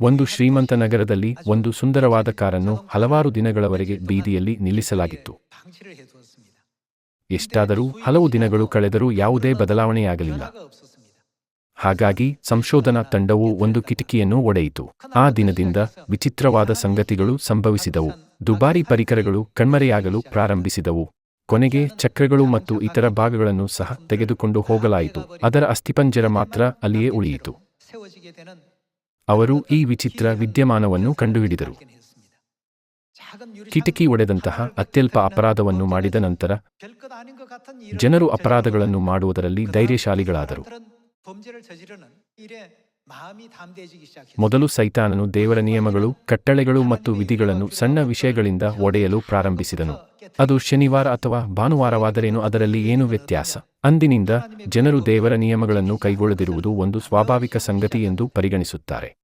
ಒಂದು ಶ್ರೀಮಂತ ನಗರದಲ್ಲಿ ಒಂದು ಸುಂದರವಾದ ಕಾರನ್ನು ಹಲವಾರು ದಿನಗಳವರೆಗೆ ಬೀದಿಯಲ್ಲಿ ನಿಲ್ಲಿಸಲಾಗಿತ್ತು. ಎಷ್ಟಾದರೂ ಹಲವು ದಿನಗಳು ಕಳೆದರೂ ಯಾವುದೇ ಬದಲಾವಣೆಯಾಗಲಿಲ್ಲ. ಹಾಗಾಗಿ ಸಂಶೋಧನಾ ತಂಡವು ಒಂದು ಕಿಟಕಿಯನ್ನು ಒಡೆಯಿತು. ಆ ದಿನದಿಂದ ವಿಚಿತ್ರವಾದ ಸಂಗತಿಗಳು ಸಂಭವಿಸಿದವು. ದುಬಾರಿ ಪರಿಕರಗಳು ಕಣ್ಮರೆಯಾಗಲು ಪ್ರಾರಂಭಿಸಿದವು. ಕೊನೆಗೆ ಚಕ್ರಗಳು ಮತ್ತು ಇತರ ಭಾಗಗಳನ್ನು ಸಹ ತೆಗೆದುಕೊಂಡು ಹೋಗಲಾಯಿತು. ಅದರ ಅಸ್ಥಿಪಂಜರ ಮಾತ್ರ ಅಲ್ಲಿಯೇ ಉಳಿಯಿತು. ಅವರು ಈ ವಿಚಿತ್ರ ವಿದ್ಯಮಾನವನ್ನು ಕಂಡುಹಿಡಿದರು. ಕಿಟಕಿ ಒಡೆದಂತಹ ಅತ್ಯಲ್ಪ ಅಪರಾಧವನ್ನು ಮಾಡಿದ ನಂತರ ಜನರು ಅಪರಾಧಗಳನ್ನು ಮಾಡುವುದರಲ್ಲಿ ಧೈರ್ಯಶಾಲಿಗಳಾದರು. ಮೊದಲು ಸೈತಾನನು ದೇವರ ನಿಯಮಗಳು, ಕಟ್ಟಳೆಗಳು ಮತ್ತು ವಿಧಿಗಳನ್ನು ಸಣ್ಣ ವಿಷಯಗಳಿಂದ ಒಡೆಯಲು ಪ್ರಾರಂಭಿಸಿದನು. ಅದು ಶನಿವಾರ ಅಥವಾ ಭಾನುವಾರವಾದರೇನು ಅದರಲ್ಲಿ ಏನು ವ್ಯತ್ಯಾಸ. ಅಂದಿನಿಂದ ಜನರು ದೇವರ ನಿಯಮಗಳನ್ನು ಕೈಗೊಳ್ಳದಿರುವುದು ಒಂದು ಸ್ವಾಭಾವಿಕ ಸಂಗತಿ ಎಂದು ಪರಿಗಣಿಸುತ್ತಾರೆ.